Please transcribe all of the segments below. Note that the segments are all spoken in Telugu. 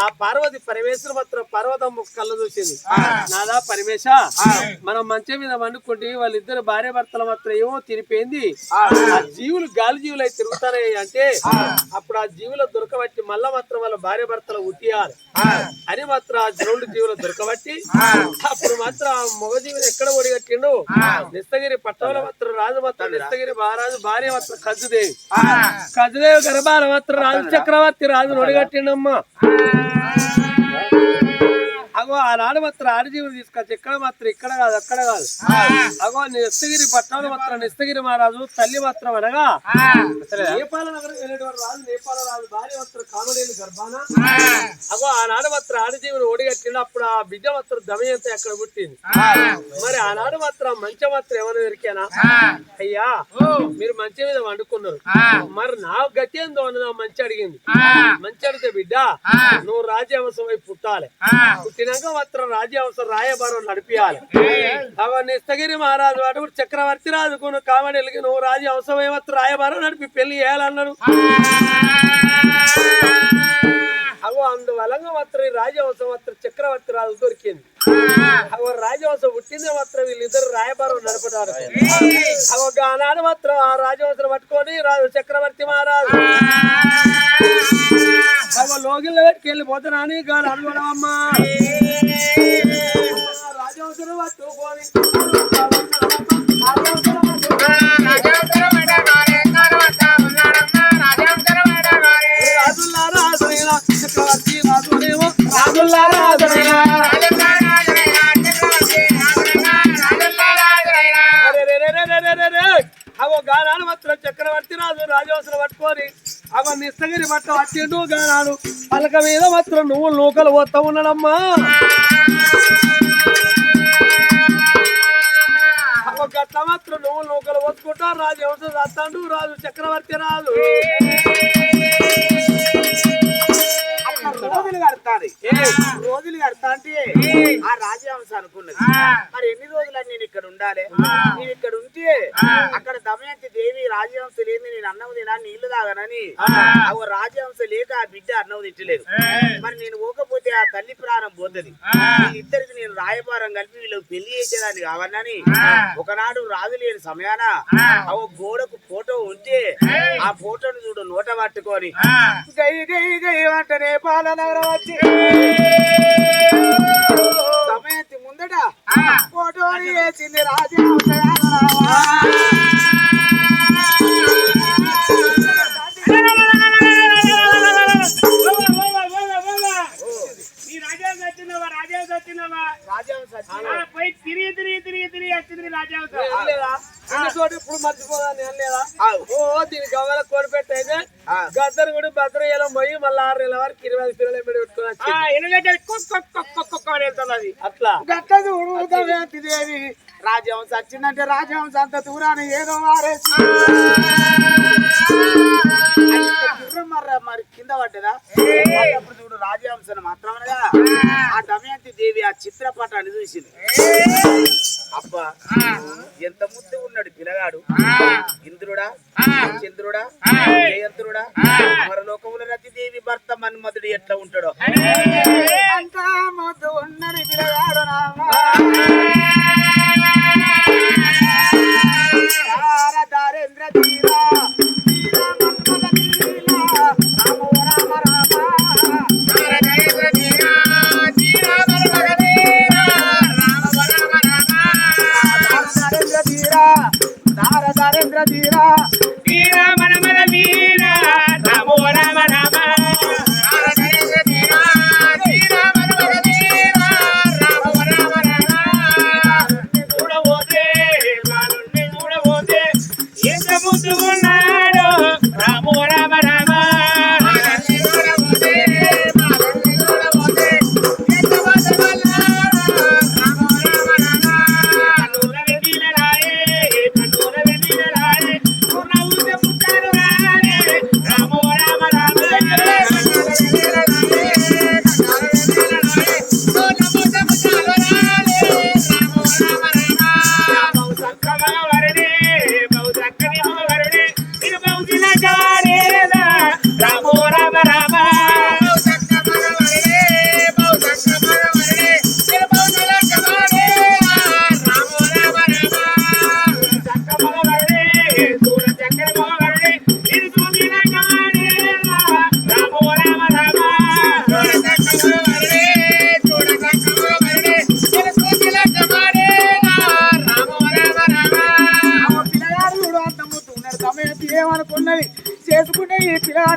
ఆ పార్వతి పరమేశ్వర మాత్రం పర్వతం కళ్ళ చూసింది. నాదా పరమేశ మనం మంచం మీద వండుకుంటే వాళ్ళిద్దరు భార్య భర్తల మాత్రం ఏమో తిరిపోయింది. ఆ. జీవులు గాలి జీవులు అయితే తిరుగుతాయి అంటే అప్పుడు ఆ జీవులు దొరకబట్టి మళ్ళా మాత్రం వాళ్ళ భార్య భర్తలు ఉట్టియాలి అని మాత్రం ఆ రెండు జీవులు దొరకబట్టి అప్పుడు మాత్రం ఆ మగ జీవులు ఎక్కడ ఒడిగట్టిండు? నిస్తగిరి పట్టణంలో మాత్రం రాజు మాత్రం నిస్తగిరి మహారాజు భార్య మాత్రం కజ్జుదేవి కజ్జుదేవి గర్భాల మాత్రం రాజు చక్రవర్తి రాజు ఒడిగట్టిండమ్మా. Ah. అగో ఆనాడు మాత్రం ఆడజీవులు తీసుకొచ్చి ఇక్కడ మాత్రం ఇక్కడ కాదు అక్కడ కాదు. అగో నిస్తగిరి పట్టణంలో మాత్రం నిస్తగిరి మహారాజు తల్లి మాత్రం అనగా నేపాల నగరం వెళ్ళేటువంటి రాజు నేపాల రాజు భార్య మాత్రం కామడేలు గర్భాన. అగో ఆనాడు మాత్రం ఆడజీవులు ఓడిగట్టిండు అప్పుడు ఆ బిడ్డ మాత్రం దమయంత అక్కడ పుట్టింది? మరి ఆనాడు మాత్రం మంచం మాత్రం ఏమైనా దొరికానా అయ్యా మీరు మంచం మీద వండుకున్నారు. మరి నా గతి ఏందో అన్నది మంచి అడిగింది. మంచి అడిగితే బిడ్డ నువ్వు రాజ్యాంశం వైపు పుట్టాలి. పుట్టినాక మాత్రం రాజ్యాంశం రాయబారం నడిపియాలి. అవన్నీ నిస్తగిరి మహారాజు అటు చక్రవర్తి రాజుకును కామడెలికి నువ్వు రాజ్యాంశం రాయబారం నడిపి పెళ్ళి చేయాలన్నారు అగో అందువలంగా మాత్రం ఈ రాజవంశం మాత్రం చక్రవర్తి రాజు దొరికింది. అగో రాజవంశం పుట్టిందే మాత్రం వీళ్ళిద్దరు రాయబారం నడపడానికి. అగో ఆనాడు మాత్రం ఆ రాజవంశం పట్టుకొని రాజు చక్రవర్తి మహారాజు. అగో లోగిల్లో పెట్టుకు వెళ్ళిపోతున్నా అని గాని అనుకోవడమ్మా రాజవంశం పట్టుకొని చక్రవర్తి అవో చక్రవర్తి రాజు రాజవంశం పట్టుకొని అవ నిస్తగిరి పట్ట వచ్చిండు గానాడు పలక మీద మాత్రం నువ్వు లోకలు పోతా ఉన్నాడమ్మా గట్ల మాత్రం నువ్వు నూకలు పోసుకుంటా రాజు రాజవంశం రాస్తాడు? రాజు చక్రవర్తి రాజు. రోజులు కడతాది ఏ, రోజులు కడతా అంటే ఆ రాజవంశం అనుకున్నది. మరి ఎన్ని రోజులని నేను ఇక్కడ ఉండాలి? నేను ఇక్కడ ఉంటే అక్కడ దమయంతి దేవి రాజవంశ లేని నేను అన్నం తినా నీళ్ళు తాగనని అవ రాజవంశ లేక ఆ బిడ్డ అన్నం తిట్టలేదు. మరి నేను పోకపోతే ఆ తల్లి ప్రాణం పోతుంది. ఇద్దరికి నేను రాయబారం కలిపి వీళ్ళకి పెళ్ళి చేసేదాన్ని కావనని ఒకనాడు రాజు లేని సమయాన అవ గోడకు ఫోటో ఉంటే ఆ ఫోటోను చూడు నోట పట్టుకొని గై గై గై వంట నేపాల నగరం వచ్చి. సమయతి ముందట ఫోటో వేసింది రాజా ఆ, పోయి తిరిగి తిరిగి తిరిగి తిరిగి వచ్చింది రాజాంశ చోట ఇప్పుడు మర్చిపోదాన్ని ఏం లేదా. ఓ దీని గవ్వల కోడిపెట్ట అయితే ఆ. గద్దరు కూడా భద్రయ్యలం పోయి మళ్ళీ ఆరు నెలల వరకు ఇరవై ఐదు పిల్లలు పెట్టి పెట్టుకుని వెళ్తుంది అది. అట్లా. గట్ట చూడు దమయంతి దేవి రాజవంశ వచ్చిందంటే రాజవంశ అంత దూరాన్ని ఏదో గుర్రం మర్ర మరి కింద పడ్డదా? అప్పుడు చూడు రాజవంశను మాత్రమేగా ఆ! దమయంతి దేవి ఆ చిత్రపటాన్ని చూసింది. అబ్బా ఎంత ముద్దు ఉన్నాడు పిల్లగాడు. ఇంద్రుడా చంద్రుడా జయంతుడా అమరలోకముల రతి దేవి భర్త మన్మధుడు ఎట్లా ఉంటాడో. అంత ముద్దు ఉన్నది పిల్లగాడు తీరా.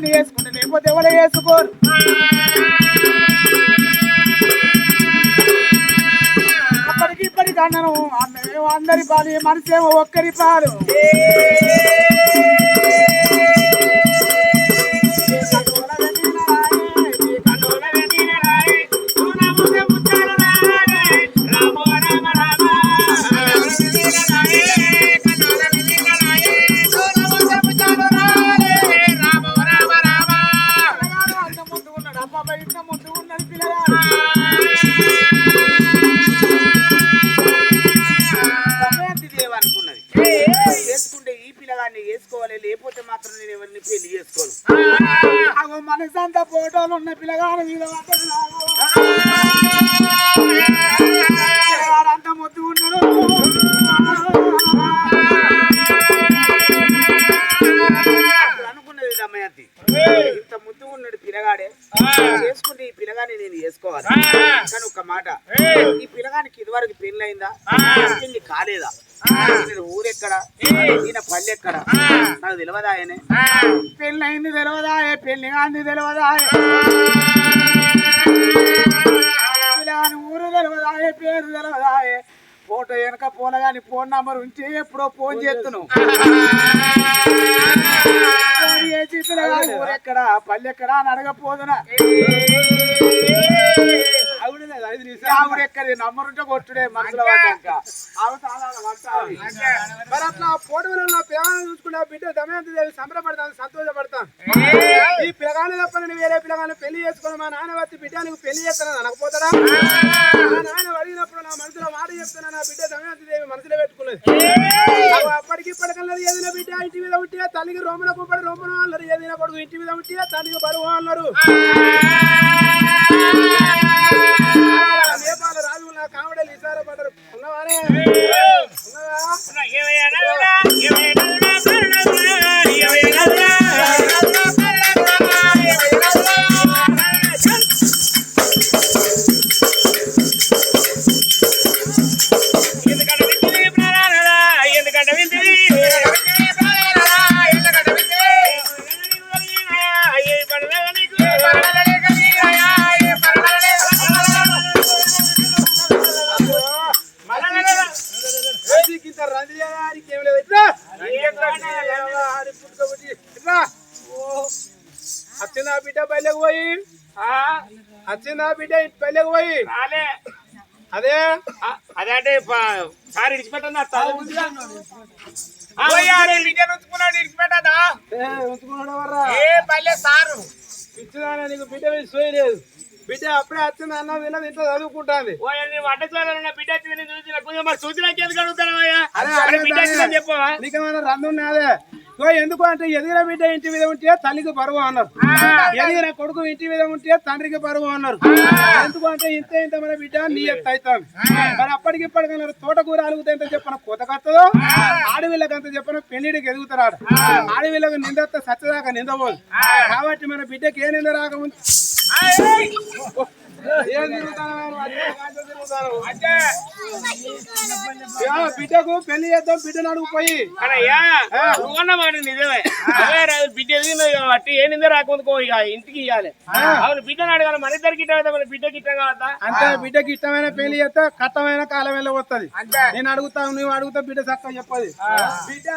పిల్లగాన్ని వేసుకుంటే లేకపోతే ఎవరు వేసుకోరు? అప్పటికి ఇప్పటికి అన్నను అందరి పాలు మనసేమో ఒక్కరి పాలు. అగో సంత ఫోటోలు ఉన్న పిల్లగాడు అంత ముద్దు ఉన్నాడు. అనుకున్నది దమయంతి ఇంత ముద్దు ఉన్నాడు పిల్లగాడే. చేసుకుంటే ఈ పిల్లగాని నేను చేసుకోవాలి. కానీ ఒక మాట ఈ పిల్లగానికి ఇదివరకు పెళ్ళి అయిందా కాలేదా? ఊరెక్కడ? ఈయన పల్లె ఎక్కడ నాకు తెలియదా ఆయనే? పెళ్ళయింది తెలియదా పెళ్ళి కాంది తెలియదా పిల్లగాని ఊరు తెలియదా పేరు తెలియదా ఫోటో వెనక ఫోన్ కానీ ఫోన్ నంబర్ ఉంటే ఎప్పుడో ఫోన్ చేస్తున్నావు ఫోన్ చేసి పిల్లగాని ఊరెక్కడ? పల్లె ఎక్కడ అని అడగపోదునా? ఆవిడ ఎక్కడ? నంబర్ ఉంటే కొట్టుడే మనసులో. మరి అట్లా పోటీలలో పిల్లగాలను చూసుకుంటే బిడ్డ దమయంతి దేవి సంబరపడతాను సంతోషపడతాను. ఈ పిల్లగాని తప్ప నేను వేరే పిల్లగాని పెళ్ళి చేసుకుని మా నాన్న వచ్చి బిడ్డ నీకు పెళ్ళి చేస్తానని అనకపోతాడా? మా నాన్న అడిగినప్పుడు నా మనసులో మాట చెప్తాను నా బిడ్డ దమయంతి దేవి మనసులో పెట్టుకున్నది. అప్పటికి ఇప్పటికల్లా ఏదైనా బిడ్డ ఇంటి మీద ఉంటే తల్లికి రోమన పుప్పడి రోమన అన్నారు ఏదైనా కొడుకు ఇంటి మీద ఉంటే తల్లికి బరువు అన్నారు ఉన్నవానే ఉన్నవా ఎందుకంటే వచ్చిన బిడ్డ ఇంటి బయలకు పోయి. రాలే. అదే? అదే అంటే సార్ ఇడిచిపెట్టండి ఉంచుకున్నాడు ఇడిచిపెట్టదా? ఉంచుకున్నాడు ఏ పల్లె సారు? పిచ్చిదానా నీకు బిడ్డ మీద సోయి లేదు. బిడ్డ అప్పుడే వచ్చింది అన్న విన్నది ఇంట్లో చదువుకుంటాంది. బిడ్డ వచ్చింది చూసిన చెప్పవా? నీకేమైనా రందు ఉన్నదే ఎందుకు అంటే ఎదిగిన బిడ్డ ఇంటి మీద ఉంటే తల్లికి బరువు అన్నారు. ఎదిగిన కొడుకు ఇంటి మీద ఉంటే తండ్రికి బరువు అన్నారు. ఎందుకు అంటే ఇంత ఇంత మన బిడ్డ నీ ఎత్తు అవుతాను మరి అప్పటికి ఇప్పటికన్నారు తోటకూర అలుగుతా ఎంత చెప్పిన కొత్త కత్తదో ఆడవిళ్ళకి అంత చెప్పిన పెళ్ళిడికి ఎదుగుతాడు ఆడవిళ్ళకి నిందొస్తే సచ్చదాకా నిందబోదు. కాబట్టి మన బిడ్డకి ఏ నింద యా, బిడ్డకు పెళ్ళి చేద్దాం బిడ్డను అడుగు పోయి అయ్యా నువ్వు అన్న మాట నిజమే బిడ్డ ఎదిగింది కాబట్టి ఏ నింద రాకుందుకో ఇక ఇంటికి ఇవ్వాలి అవును బిడ్డను అడగాలి మన ఇద్దరికి మన బిడ్డకి ఇట్ట కావద్దా అంటే బిడ్డకి ఇష్టమైన పెళ్ళి చేస్తే కట్టమైన కాలం వెళ్ళ వస్తుంది నేను అడుగుతా నువ్వు అడుగుతా బిడ్డ చక్కగా చెప్పది బిడ్డ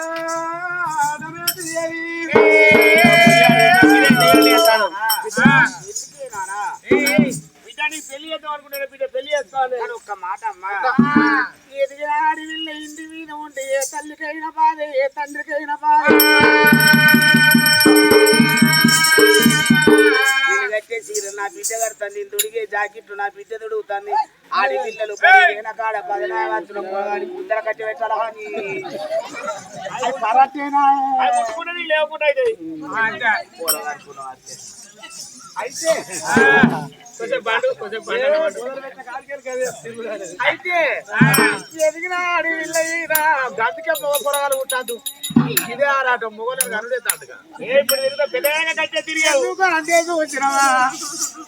దేవి. నీకు పెళ్ళి చేద్దాం అనుకుంటే బిడ్డ పెళ్ళి చేసుకోవాలి కానీ ఒక్క మాట అమ్మా. ఎదిగిన అడవిలో ఇంటి మీద ఉంటే ఏ తల్లికైనా బాధ ఏ తండ్రికైనా బాధ. నేను కట్టే చీర నా బిడ్డ కడతాను నేను తొడిగే జాకెట్ నా బిడ్డ తొడుగుతాను. ఆడి పిల్లలు పదిహేను కాడ పదినాయన పోగాని ముద్దర కట్టి పెట్టాలా అని. అది కరెక్టేనా లేకుండా. అయితే అయితే ఎదిగిన గంటకే మొగ పొరగాలు ఉంటాడు ఇదే ఆరాటం మొగలు కనుడే వచ్చినావా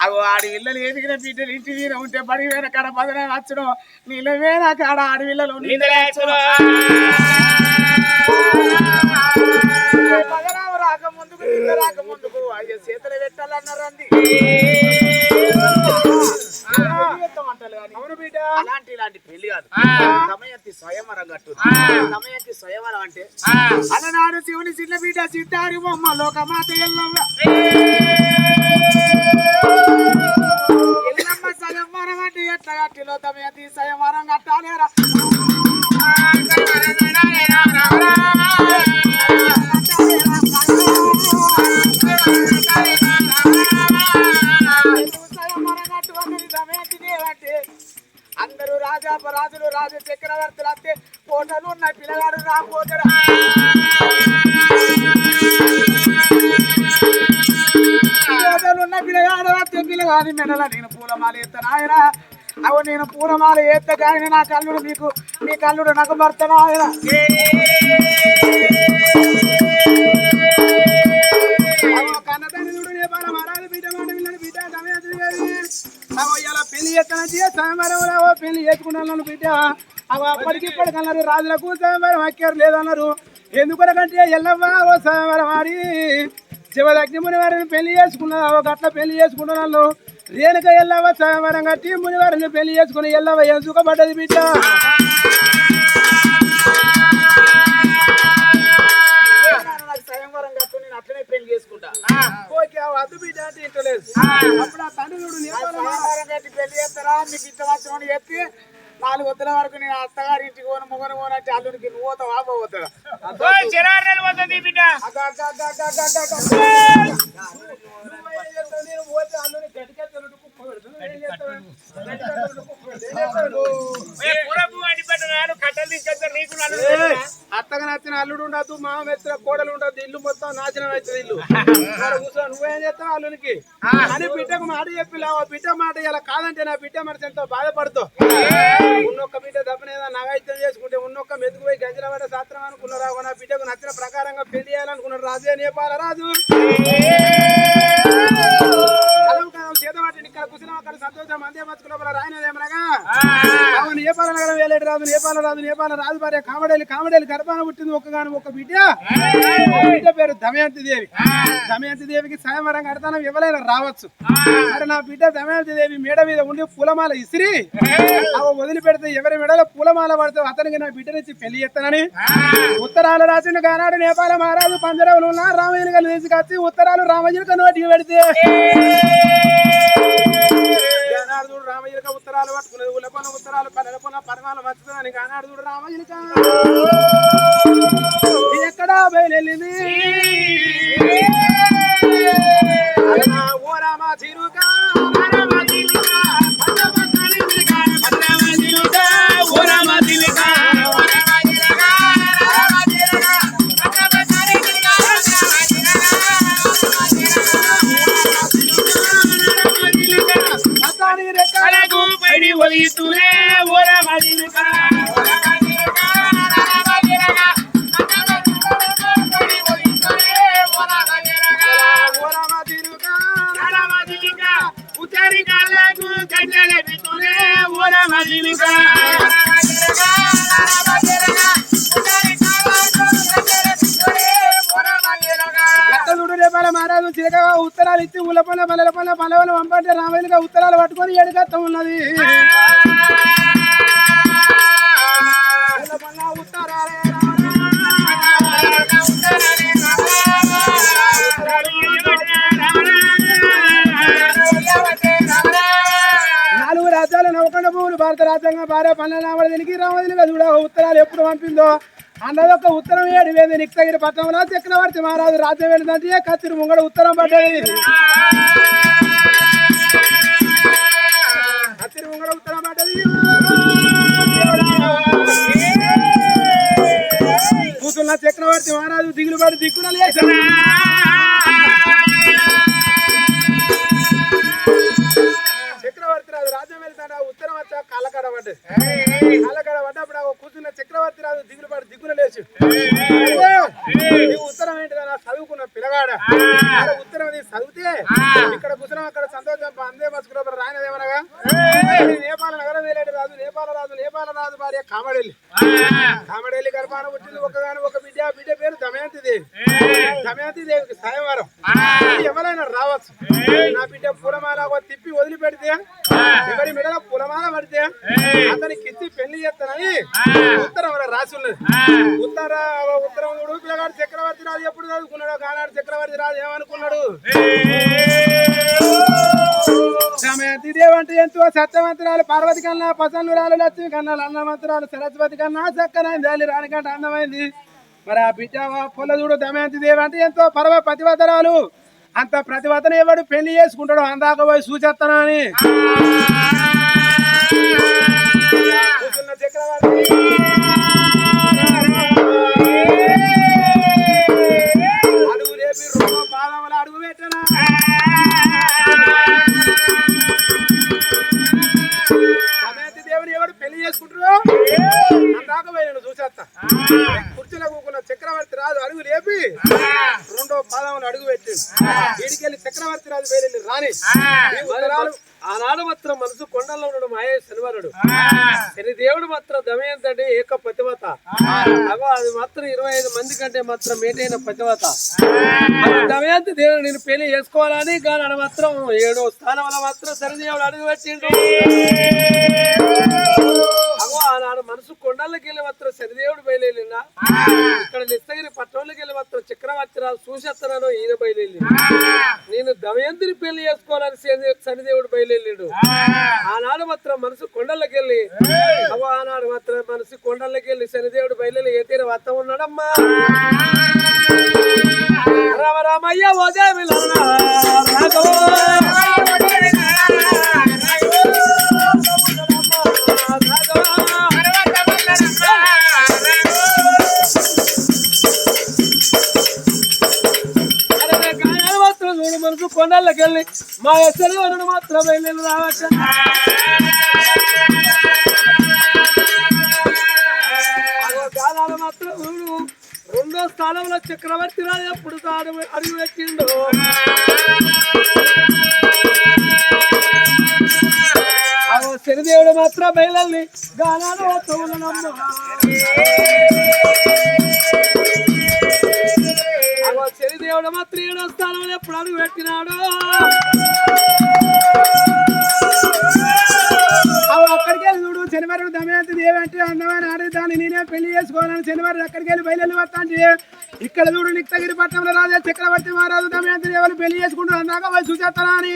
అగో ఆడి ఇళ్ళలు ఎదిగిన బిడ్డలు ఇంటి మీద ఉంటే బడి వేన కాడ పదన నచ్చడం నీళ్ళ వేన కాడ నిందలే వేసుకున్నావా? రాక ముందుకు అయ్యో చేతులు పెట్టాలన్నారు అంది అవును బిడ్డ. అలాంటి ఇలాంటి పెళ్ళి కాదు. దమయంతి స్వయంవరం కట్టు దమయంతి స్వయంవరం అంటే అలనాడు శివుని చిన్న బిడ్డ సిద్ధారి బొమ్మ లోకమాత ఎల్లమ్మ. ఎల్లమ్మ స్వయంవరం అంటే ఎట్లా కట్టిలో దమయంతి స్వయంవరం కట్టాలేరా? అందరూ రాజా రాజులు రాజు చక్రవర్తులు అంతే. కోటలు ఉన్న పిల్లగాడు రాకపోతారా కోటలు ఉన్న పిల్లగాడు వస్తే పిల్లగాని మెడల నేను పూలమాల ఎత్తాను ఆయన అవు నేను పూలమాల ఎత్త కానీ నా కల్లుడు మీకు మీ కల్లుడు నాకు భర్తను ఆయన ఎక్కడ పెళ్ళి చేస్తానంటే పెళ్ళి చేసుకున్నాను బిడ్డ. అగో అప్పటికి ఇప్పటికి అన్నారు రాజులకు సమరం అక్కారు లేదన్నారు ఎందుకొరకంటే ఎల్లవ్వా ఓ సమరం ఆడి. శివదగ్ని మునివారిని పెళ్ళి చేసుకున్నారు ఒక గట్ల పెళ్ళి చేసుకున్నాను రేణుక ఎల్లవ్వ సమరం కట్టి మునివారిని పెళ్ళి చేసుకుని ఎల్లవ్వ ఏం సుఖపడ్డది బిడ్డ. అట్లనే పెళ్ళి చేసుకుంటా. ఓకే ఆ వద్దు బిడ్డ అంటే ఇంటలేదు అప్పుడు ఆ తండ్రి చూడు పెళ్ళి చేస్తారా? మీకు ఇష్టం చెప్పి నాలుగు వద్దుల వరకు నేను అత్తగారి ఇంటికి పోను మొగను పోను అంటే అల్లుడికి నువ్వు పోతావా పోతాడా బిడ్డ. అత్తగా నచ్చిన అల్లుడు ఉండదు మామ మెచ్చిన కోడలు ఉండదు ఇల్లు మొత్తం నాశనం అవుతుంది ఇల్లు మరి కూర్చో నువ్వేం చేస్తావు అల్లునికి అని బిడ్డకు మాట చెప్పి లేవా బిడ్డ మాట ఇలా కాదంటే నా బిడ్డ మనసు ఎంతో బాధపడుతావు ఉన్నొక్క బిడ్డ దప్పనేదా నగైత్యం చేసుకుంటే ఉన్నొక్క మెతుకు పోయి గంజల పడ్డ శాస్త్రం అనుకున్నారు నా బిడ్డకు నచ్చిన ప్రకారంగా పెళ్ళి చేయాలనుకున్నాడు రాజే నేపాల రాజు చేతమాటి ఇక్కడ కుసిన అక్కడ సంతోషం. అందే బతుకుల రాయనదేమనగా అవును నేపాల నగరం వేలేడు రాజు నేపాల రాజు నేపాల రాజు భార్య కామడేలి కామడేలి గర్భాన పుట్టింది ఒక్కగాను ఒక బిడ్డ. బిడ్డ పేరు దమయంతి దేవి. దమయంతి దేవికి స్వయంవరం కడతానం ఎవరైనా రావచ్చు. మరి నా బిడ్డ దమయంతి దేవి మేడ మీద ఉండి పూలమాల ఇసిరి అవి వదిలిపెడితే ఎవరి మెడలో పూలమాల పడితే అతనికి నా బిడ్డనిచ్చి పెళ్ళి చేస్తానని. ఉత్తరాలు రాసిన గానాడు నేపాల మహారాజు పంజరంలో ఉన్న రామయ్యని తీసుకొచ్చి ఉత్తరాలు రామయ్యకి నోటికి పెడితే. గానాడుదుడు రామయ్యక ఉత్తరాలు పట్టుకునేది ఉల్లపన ఉత్తరాలు పన్నెలపన పరమాలు మర్చుతుందని గానాడుదుడు రామయ్యక ఇది ఎక్కడా బయలుదేరింది? ఓ చిరుకా ఓ ఉన్నది. నాలుగు రాజ్యాలు నవకొండ భూములు భారత రాజ్యాంగం భార్య పన్నెండు నామలు దీనికి ఉత్తరాలు ఎప్పుడు పంపిందో? అన్నదొక్క ఉత్తరం ఏడు వేది. నిక్తగిరి పట్టణంలో చక్రవర్తి మహారాజు రాజ్యం ఏంటంటే కత్తిరి ముంగడ ఉత్తరం పడ్డది. కూతున్న చక్రవర్తి మహారాజు దిగులు పడి దిక్కున చక్రవర్తి రాజు రాజ్యం వెళ్తాడు ఉత్తరం వచ్చా కాళ్ళకడ పడ్డది కాళ్ళకడ పడ్డప్పుడు కూర్చున్న చక్రవర్తి రాజు దిగులు పడి దిగున లేచి ఉత్తరం ఏంటిదా చదువుకున్న పిల్లగాడ ఉత్తరం అది చదివితే ఇక్కడ కూర్చున్నాం అక్కడ సంతోషం ముందే మసుకురా రాయనదేమనగా నేపాల నగరం వేలేడు రాజు నేపాల రాజు నేపాల రాజు భార్య కామడెల్లి కామడెల్లి గర్భాన పుట్టింది ఒకగాని ఒక బిడ్డ బిడ్డ పేరు దమయంతి దేవి దమయంతి దేవికి సాయంవారం. ఎవరైనా రావచ్చు. నా బిడ్డ పూలమాల తిప్పి వదిలిపెడితే ఎవరి మెడలో పూలమాల పడితే అతనికి ఇచ్చి పెళ్ళి చేస్తానని ఉత్తరం రాసి ఉన్నది. ఉత్తర ఉత్తరం పిల్లగాడు చక్రవర్తి రాజు ఎప్పుడు చదువుకున్నాడు కానాడు చక్రవర్తి రాజు ఏమనుకున్నాడు? దమయంతి అంటే ఎంతో సత్యమంత్రాలు పార్వతి కన్నా పసన్నురాలు లక్ష్మి కన్నా అన్నమంత్రాలు సరస్వతి కన్నా చక్కనైంది దాని రానికంటే అందమైంది. మరి ఆ బిడ్డ పొల చూడు దమయంతి దేవి అంటే ఎంతో పరమ ప్రతివతరాలు అంత ప్రతివతన ఎవడు పెళ్ళి చేసుకుంటాడు అందాక పోయి సూచేస్తానని చక్రవర్తి. అడుగు లేపి పాదములు అడుగు పెట్టనా? పెళ్ళి చూసేస్తా. కుర్చీలో కూకున్న చక్రవర్తి రాజు అడుగు లేపి రెండో పాదం అడుగు పెట్టి వీడికెళ్ళి చక్రవర్తి రాజు వేరెళ్ళి రాని ఆనాడు మాత్రం మనసు కొండల్లో ఉండడం మాయ శనివారుడు. శని దేవుడు మాత్రం దమయంతి అంటే ఏక పతివత అగో అది మాత్రం ఇరవై ఐదు మంది కంటే మాత్రం మేటైన పతివత దమయంతి దేవుడు నేను పెళ్ళి చేసుకోవాలని కానీ ఆడ మాత్రం ఏడో స్థానంలో మాత్రం శనిదేవుడు అడుగు పెట్టిండు. ఆనాడు మనసు కొండలకి వెళ్ళి మాత్రం శనిదేవుడు బయలుదేరినా ఇక్కడ నిస్తగిరి పట్టణంలోకి వెళ్ళి మాత్రం చక్రవర్తి రాజు చూసేస్తున్నాను ఈయన బయలుదేరి నేను దమయంతిని పెళ్ళి చేసుకోవాలని శనిదేవుడు బయలుదేరాడు ఆనాడు మాత్రం మనసు కొండలకి వెళ్ళి అగో ఆనాడు మాత్రం మనసు కొండలకి వెళ్ళి శనిదేవుడు బయలుదేరి ఏ తీరు వత్త ఉన్నాడమ్మా? రామ రామయ్య ఓ దేవి రాఘవ. చుట్టూ కొండలకెళ్ళి మా శనివారుడు మాత్రం బయలు రావచ్చు? అగో మాత్రం రెండో స్థానంలో చక్రవర్తి రాజు ఎప్పుడు తాడు అడుగు పెట్టిండు? శనిదేవుడు మాత్రం బయలుదేరి గానాలు వస్తున్నాడమ్మ శనిదేవుడు మా త్రీడు స్థానంలో ఎప్పుడు అడుగు పెట్టినాడు అక్కడికి వెళ్ళి చూడు శనివారం దమయంతి దేవి అంటే అందమైన ఆడదాన్ని నేనే పెళ్ళి చేసుకోవాలని శనివారం అక్కడికి వెళ్ళి బయలు వస్తా ఇక్కడ చూడు నిక్తగిరి పట్టణంలో రాజా చక్రవర్తి మహారాజు దమయంతి దేవుని పెళ్ళి చేసుకుంటూ అందాక వాళ్ళు చూసేస్తానా అని?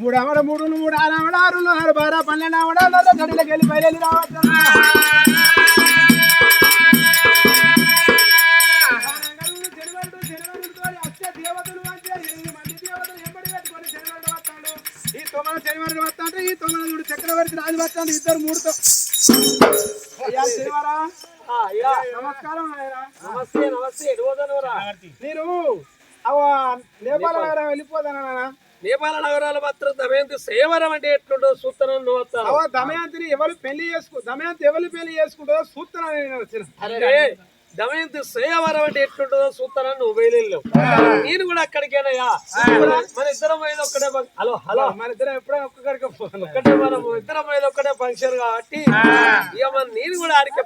మూడు ఆవిడ మూడు మూడు ఆరు ఆవిడ ఆరు ఆరు బారా పన్నెండు గడిలకెళ్ళి బయలుదేరి రావచ్చు. ఈ తొమ్మిది శనివారం ఈ తొమ్మిది చక్రవర్తి రాజు వస్తాడు ఇద్దరు మూడుతో. శనివారా? నమస్కారం నమస్తే నమస్తే మీరు నేపాల వెళ్ళిపోతానా నాన్న? నేపాల నగరాలు మాత్రం దమయంతి సేవరం అంటే ఎట్లుండో అవ దమయంతిని ఎవరు పెళ్ళి చేసుకు దమయంతి ఎవరు పెళ్ళి చేసుకుంటుందో అరే దమయంతి సేవరం అంటే ఎట్లుంటుందో చూస్తానని నువ్వు బయలుదేరావు నేను కూడా అక్కడికేనయ్యా. మన ఇద్దరం మీద ఒక్కటే ఫంక్- హలో హలో. మన ఇద్దరం ఎప్పుడైనా ఒక్కడికి ఒక్కటే మనం ఇద్దరం మీద ఒక్కటే ఫంక్షన్ కాబట్టి ఇక మన నేను కూడా ఆడికి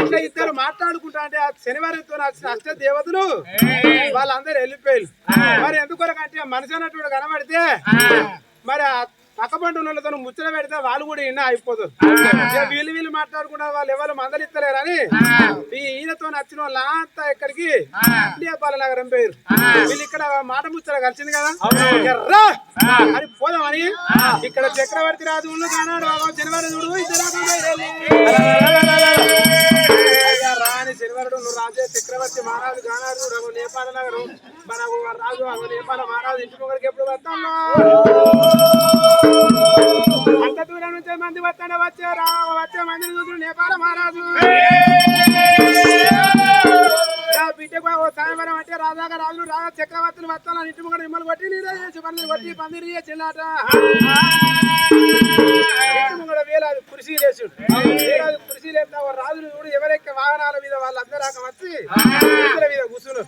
ఇట్లా ఇద్దరు మాట్లాడుకుంటా అంటే శనివారంతో అష్ట దేవతలు వాళ్ళందరూ వెళ్ళిపోయారు. మరి ఎందుకొరకంటే మనిషి అన్నట్టు కనబడితే మరి ఆ పక్క పంట వాళ్ళతో ముచ్చట పెడితే వాళ్ళు కూడా ఇన్న అయిపోతారు. వీళ్ళు వీళ్ళు మాట్లాడుకుంటారు వాళ్ళు ఎవరు మందలిస్తలేరని ఈ ఈయనతో నచ్చిన వాళ్ళ అంతా ఇక్కడికి నేపాల నగరం పేరు వీళ్ళు ఇక్కడ మాట ముచ్చట కలిసింది కదా? ఎర్రా అని పోదామని. ఇక్కడ చక్రవర్తి రాజు ఉన్న కానాడు జనవరి చూడు ఇద్దరు రాణి రాని నువ్వు రాజే చక్రవర్తి మహారాజు గానాడు చూడు నేపాల నగరం. మన రాజు అగో నేపాల మహారాజు ఇంటి ముంగడికి ఎప్పుడు వస్తాను? అంత దూరం మంది వస్తాడే వచ్చే రా వచ్చే మంది చూసి నేపాల మహారాజు. బిడ్డకు ఓ సాయంత్రం అంటే రాజాగా రాజు రాజా చక్రవర్తిని వస్తాను ఇంటి ముంగడ నిమ్మలు కొట్టి నీరే చేసి పందిరి కొట్టి పందిరి చేసినాట వేలాది కుర్చీ లేచుడు వేలాది కుర్చీ లేపిన రాజులు చూడు ఎవరెక్క వాహనాల మీద వాళ్ళందరూ వచ్చి కుర్చీల మీద కూర్చును.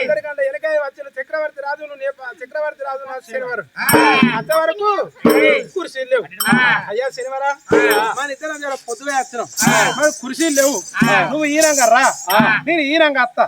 అందరికంటే వెనక వచ్చిన చక్రవర్తి రాజులు చక్రవర్తి రాజు శనివారం. అంతవరకు కుర్చీలు లేవు. అయ్యా శనివారా? మన ఇద్దరం జర పొద్దువే వచ్చినాం. మరి కుర్చీలు లేవు. నువ్వు ఈనంగా రా. నేను ఈనంగా అత్త